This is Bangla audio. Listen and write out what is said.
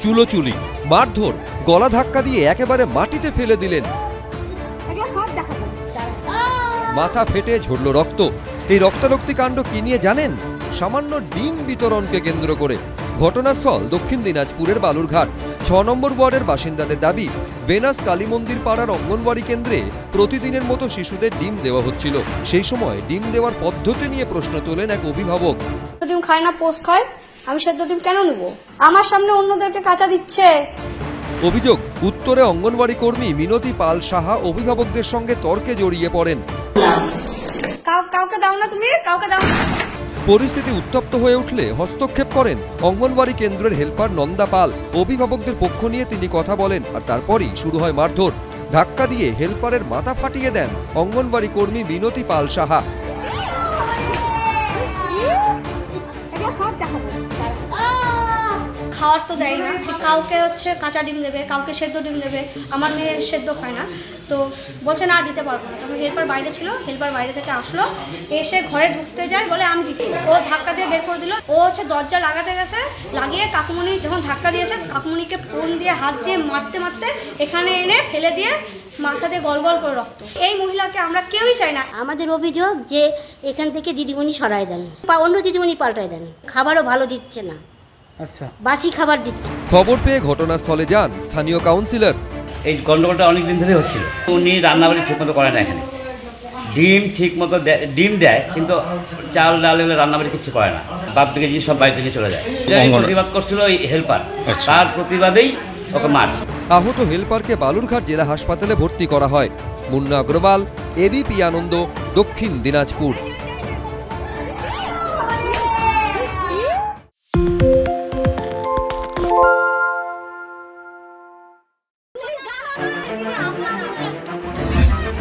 চুলোচুলি মারধর গলা ধাক্কা দিয়ে একেবারে মাটিতে ফেলে দিলেন। মাথা ফেটে ঝরল রক্ত। এই রক্তারক্তি কাণ্ড কি নিয়ে জানেন? সামান্য ডিম বিতরণকে কেন্দ্র করে। ঘটনাস্থল দক্ষিণ দিনাজপুরের বালুরঘাট। ছ নম্বর ওয়ার্ডের বাসিন্দাদের দাবি, বেনাস কালী মন্দির পাড়ার অঙ্গনওয়াড়ি কেন্দ্রে প্রতিদিনের মতো শিশুদের ডিম দেওয়া হচ্ছিল। সেই সময় ডিম দেওয়ার পদ্ধতি নিয়ে প্রশ্ন তোলেন এক অভিভাবক। ডিম খায় না খায়। আমি সেদ্ধ ডিম কেন নেব? আমার সামনে অন্যদেরকে কাঁচা দিচ্ছে। অভিযোগ উত্তরে অঙ্গনওয়াড়ি কর্মী মিনতি পাল সাহা অভিভাবকদের সঙ্গে তর্কে জড়িয়ে পড়েন। কাউকে দাও না তুমি কাউকে দাও পরিস্থিতি উত্তপ্ত হয়ে উঠলে হস্তক্ষেপ করেন অঙ্গনওয়াড়ি কেন্দ্রের হেল্পার নন্দা পাল। অভিভাবকদের পক্ষ নিয়ে তিনি কথা বলেন আর তারপরই শুরু হয় মারধর। ধাক্কা দিয়ে হেল্পারের মাথা ফাটিয়ে দেন অঙ্গনবাড়ি কর্মী মিনতি পাল সাহা। খাওয়ার তো দেয় না। ঠিক কাউকে হচ্ছে কাঁচা ডিম দেবে কাউকে সেদ্ধ ডিম দেবে আমার মেয়ে সেদ্ধ খায় না। তো বলছে না দিতে পারব না। তখন হেল্পার বাইরে ছিল হেল্পার বাইরে থেকে আসলো এসে ঘরে ঢুকতে যায় বলে আমি দিচ্ছি। ও ধাক্কা দিয়ে বের করে দিল। ও হচ্ছে দরজা লাগাতে গেছে লাগিয়ে কাকুমণি যখন ধাক্কা দিয়েছে কাকুমণিকে ফোন দিয়ে হাত দিয়ে মারতে মারতে এখানে এনে ফেলে দিয়ে মাথা দিয়ে গল গল করে রক্ত। এই মহিলাকে আমরা কেউই চাই না। আমাদের অভিযোগ যে এখান থেকে দিদিমণি সরাই দেন বা অন্য দিদিমণি পাল্টাই দেন। খাবারও ভালো দিচ্ছে না। আচ্ছা। বাসি খাবার দিচ্ছে। খবর পেয়ে ঘটনাস্থলে যান স্থানীয় কাউন্সিলর। এই গন্ডগোলটা অনেক দিন ধরেই হচ্ছিল। উনি রান্নাবাড়ি ঠিক মতো করে না এখানে। ডিম ঠিক মতো দেয়- ডিম দেয় কিন্তু চাল ডাল এগুলো রান্নাবাড়ি কিছু করে না। বাপ থেকে যে সব বাড়ি থেকে চলে যায়। প্রতিবাদ করছিল ওই হেল্পার। তার প্রতিবাদেই ওকে মার। আহত হেল্পারকে বালুরঘাট জেলা হাসপাতালে ভর্তি করা হয়। মুন্না অগ্রওয়াল এবিপি আনন্দ দক্ষিণ দিনাজপুর।